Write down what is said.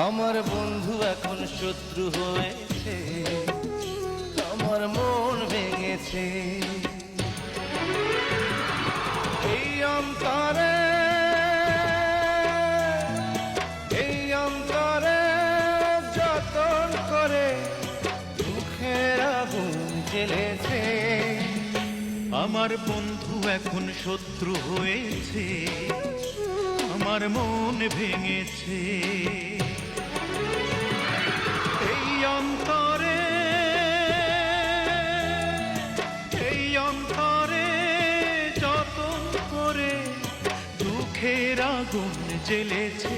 আমার বন্ধু এখন শত্রু হয়েছে। আমার মন ভেঙেছে। এই অন্তরে এই অন্তরে যতন করে দুঃখের আগুন জ্বেলেছে। আমার বন্ধু এখন শত্রু হয়েছে। আমার মন ভেঙেছে। এই অন্তরে এই অন্তরে যত করে দুঃখের আগুন জ্বেলেছে।